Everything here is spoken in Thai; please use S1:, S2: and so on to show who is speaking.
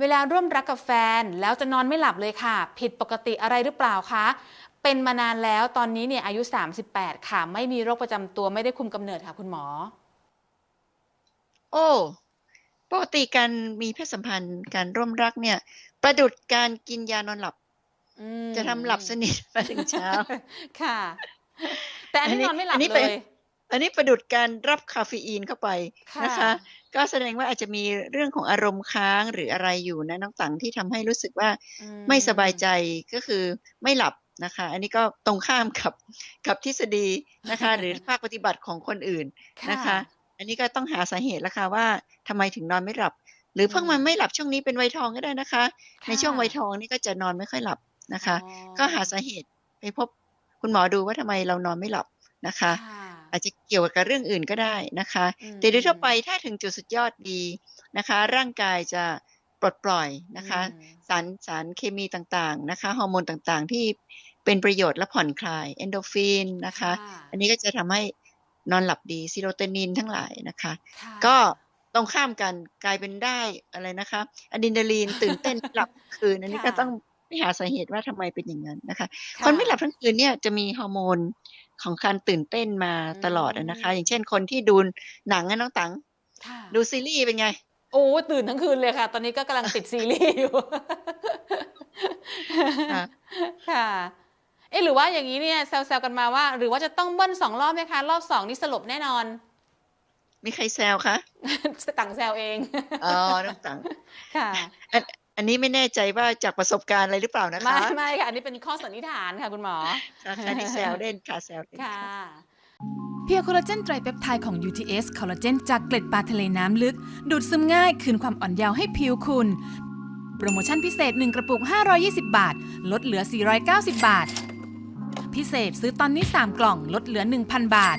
S1: เวลาร่วมรักกับแฟนแล้วจะนอนไม่หลับเลยค่ะ ผิดปกติอะไรหรือเปล่าคะ เป็นมานานแล้วตอนนี้เนี่ยอายุ 38 ค่ะ ไม่มีโรคประจำตัวไม่ได้คุมกำเนิดค่ะ คุณหมอ
S2: โอ้ปกติการมีเพศสัมพันธ์การร่วมรักเนี่ย ประดุดการกินยานอนหลับ
S1: อืม
S2: จะทำหลับสนิทมาถึงเช้า
S1: ค่ะ แต่อันนี้นอนไม่หลับ
S2: อันนี้
S1: เล
S2: เป็น
S1: ย
S2: อันนี้ประดุดการรับคาเฟอีนเข้าไป
S1: ค่ะ
S2: นะคะ ก็แสดงว่าอาจจะมีเรื่องของอารมณ์ค้างหรืออะไรอยู่นะน้องตังที่ทำให้รู้สึกว่า
S1: อื
S2: ไม่สบายใจก็คือไม่หลับนะคะ อันนี้ก็ตรงข้ามกับกับทฤษฎีนะคะ หรือภาคปฏิบัติของคนอื่นนะคะ อันนี้ก็ต้องหาสาเหตุแล้วค่ะว่าทำไมถึงนอนไม่หลับ หรือเพิ่งมาไม่หลับช่วงนี้เป็นวัยทองก็ได้นะคะ ในช่วงวัยทองนี่ก็จะนอนไม่ค่อยหลับนะคะ
S1: อ๋อ
S2: ก็หาสาเหตุไปพบคุณหมอดูว่าทำไมเรานอนไม่หลับนะคะ
S1: ค่ะ
S2: อาจจะเกี่ยวกับเรื่องอื่นก็ได้นะคะ
S1: อืม
S2: แต่โดยทั่วไปถ้าถึงจุดสุดยอดดีนะคะ ร่างกายจะปลดปล่อยนะคะ
S1: อืม
S2: สารสารเคมีต่างๆนะคะฮอร์โมนต่างๆ ที่เป็นประโยชน์และผ่อนคลายเอนโดฟินนะคะ อันนี้ก็จะทำให้นอนหลับดีซีโรโทนินทั้งหลายนะคะ
S1: ค่ะ
S2: ก็ตรงข้ามกันกลายเป็นได้อะไรนะคะอะดรีนาลีนตื่นเต้นหลับคืนอันนี้ก็ต้องไปหาสาเหตุว่าทำไมเป็นอย่างนั้นนะคะะคนไม่หลับทั้งคืนเนี่ยจะมีฮอร์โมน ของการตื่นเต้นมาตลอดอะนะคะ
S1: อืม
S2: อย่างเช่นคนที่ดูหนังอะน้องตัง
S1: ค่ะ
S2: ดูซีรีส์เป็นไง
S1: โอ้ตื่นทั้งคืนเลยค่ะ ตอนนี้ก็กำลังติดซีรีส์อยู่
S2: ค่ะ
S1: ค่ะเอ๊ะหรือว่าอย่างนี้เนี่ยแซวๆกันมาว่า หรือว่าจะต้องเบิ้ลสองรอบไหมคะ รอบสองนี่สลบแน่นอน
S2: มีใครแซวคะ
S1: ต่างแซวเอง
S2: อ๋อน้องตัง
S1: ค่ะ
S2: อันอันนี้ไม่แน่ใจว่าจากประสบการณ์อะไรหรือเปล่านะ
S1: ไม่
S2: คะ
S1: ไม่ค่ะ อันนี้เป็นข้อสันนิษฐานค่ะคุณหมอ
S2: ค่ะค่ะนี่แซวเล่นค่ะแซวเล่น
S1: ค่ะ
S3: เพียวคอลลาเจนไตรเปปไทด์ของ UTS คอลลาเจนจากเกล็ดปลาทะเลน้ำลึก ดูดซึมง่ายคืนความอ่อนเยาว์ให้ผิวคุณ โปรโมชั่นพิเศษ 1 กระปุก 520 บาท ลดเหลือ 490 บาท พิเศษซื้อตอนนี้ 3 กล่องลดเหลือ 1,000 บาท